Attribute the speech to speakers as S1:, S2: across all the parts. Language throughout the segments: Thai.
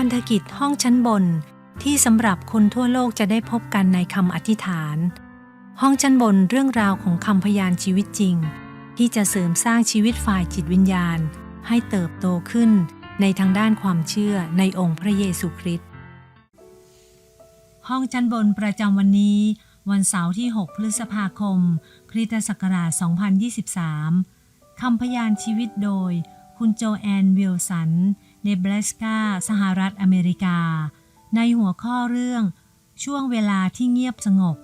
S1: พันธกิจห้องชั้นบน ที่สำหรับคนทั่วโลกจะได้พบกันในคำอธิษฐาน ห้องชั้นบนเรื่องราวของคำพยานชีวิตจริง ที่จะเสริมสร้างชีวิตฝ่ายจิตวิญญาณ ให้เติบโตขึ้นในทางด้านความเชื่อในองค์พระเยซูคริสต์ห้องชั้นบนประจำวันนี้ วันเสาร์ที่ 6 พฤษภาคม คริสตศักราช 2023คำพยานชีวิตโดย คุณโจแอนวิลสัน เนบราสกา สหรัฐอเมริกา ในหัวข้อเรื่อง ช่วงเวลาที่เงียบสงบ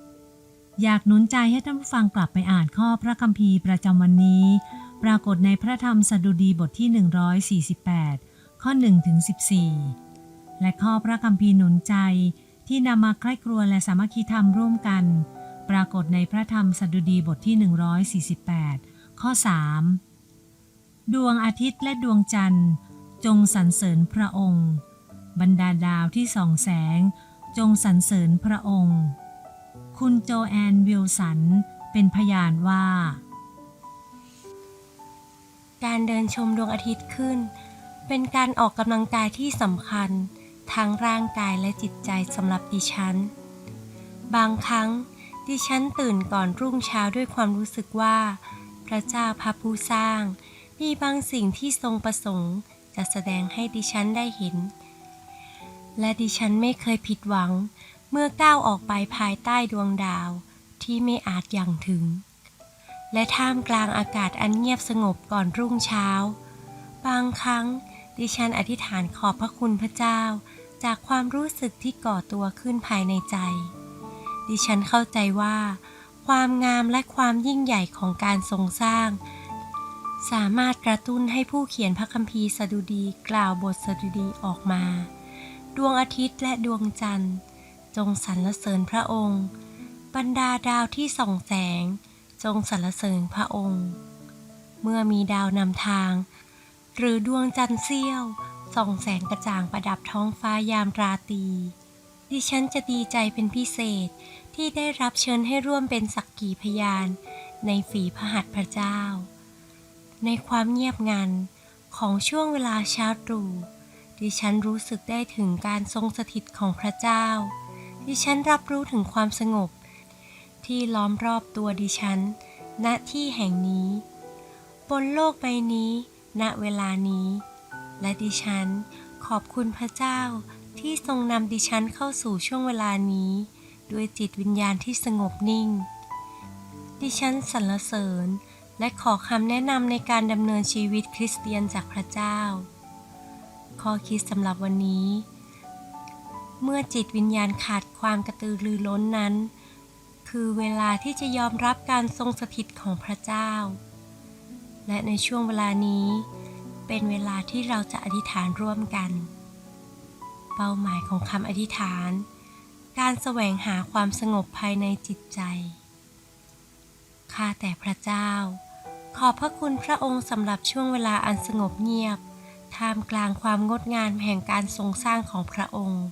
S1: อยากหนุนใจให้ท่านผู้ฟังกลับไปอ่านข้อพระคัมภีร์ประจำวันนี้ ปรากฏในพระธรรมสดุดีบทที่ 148 ข้อ1ถึง14 และข้อพระคัมภีร์หนุนใจที่นำมาใกล้ครัวและสามัคคีธรรมร่วมกัน ปรากฏในพระธรรมสดุดีบทที่ 148 ข้อ 3 ดวงอาทิตย์และดวงจันทร์ จงสรรเสริญพระองค์ บรรดาดาวที่ส่องแสง จงสรรเสริญพระองค์ คุณโจแอนวิลสัน เป็นพยานว่า
S2: การเดินชมดวงอาทิตย์ขึ้น เป็นการออกกำลังกายที่สำคัญ ทั้งร่างกายและจิตใจสำหรับดิฉัน บางครั้งดิฉันตื่นก่อนรุ่งเช้าด้วยความรู้สึกว่า พระเจ้าพระผู้สร้าง มีบางสิ่งที่ทรงประสงค์ จะแสดงให้ดิฉันได้เห็น และดิฉันไม่เคยผิดหวัง เมื่อก้าวออกไปภายใต้ดวงดาวที่ไม่อาจยังถึง และท่ามกลางอากาศอันเงียบสงบก่อนรุ่งเช้า บางครั้งดิฉันอธิษฐานขอบพระคุณพระเจ้า จากความรู้สึกที่ก่อตัวขึ้นภายในใจ ดิฉันเข้าใจว่า ความงามและความยิ่งใหญ่ของการทรงสร้าง สามารถกระตุ้นให้ผู้เขียนพระคัมภีร์สดุดีกล่าวบทสดุดีออกมา ดวงอาทิตย์และดวงจันทร์ จงสรรเสริญพระองค์ บรรดาดาวที่ส่องแสง จงสรรเสริญพระองค์ เมื่อมีดาวนำทาง หรือดวงจันทร์เสี้ยว ส่องแสงกระจ่างประดับท้องฟ้ายามราตรีดิฉันจะดีใจเป็นพิเศษที่ได้รับเชิญให้ร่วมเป็นสักขีพยาน ในฝีพระหัตถ์พระเจ้า ในความเงียบงันของช่วงเวลาเช้าตรู่ดิฉันรู้สึกได้ถึงการทรงสถิตของพระเจ้า ดิฉันรับรู้ถึงความสงบ ที่ล้อมรอบตัวดิฉัน ณที่แห่งนี้ บนโลกใบนี้ ณเวลานี้ และดิฉันขอบคุณพระเจ้าที่ทรงนำดิฉันเข้าสู่ช่วงเวลานี้ ด้วยจิตวิญญาณที่สงบนิ่ง ดิฉันสรรเสริญ และขอคำแนะนำในการดำเนินชีวิตคริสเตียนจากพระเจ้า ข้อคิดสำหรับวันนี้ เมื่อจิตวิญญาณขาดความกระตือรือร้นนั้น คือเวลาที่จะยอมรับการทรงสถิตของพระเจ้า และในช่วงเวลานี้ เป็นเวลาที่เราจะอธิษฐานร่วมกัน เป้าหมายของคำอธิษฐาน การแสวงหาความสงบภายในจิตใจข้าแต่พระเจ้า ขอบพระคุณพระองค์สำหรับช่วงเวลาอันสงบเงียบ ท่ามกลางความงดงามแห่งการทรงสร้างของพระองค์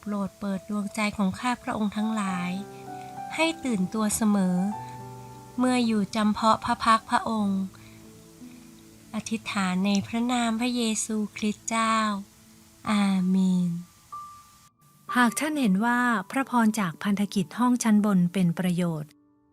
S2: โปรดเปิดดวงใจของข้าพระองค์ทั้งหลาย ให้ตื่นตัวเสมอ เมื่ออยู่จำเพาะพระพักพระองค์ อธิษฐานในพระนามพระเยซูคริสต์เจ้า อาเมน
S1: หากท่านเห็นว่าพระพรจากพันธกิจห้องชั้นบนเป็นประโยชน์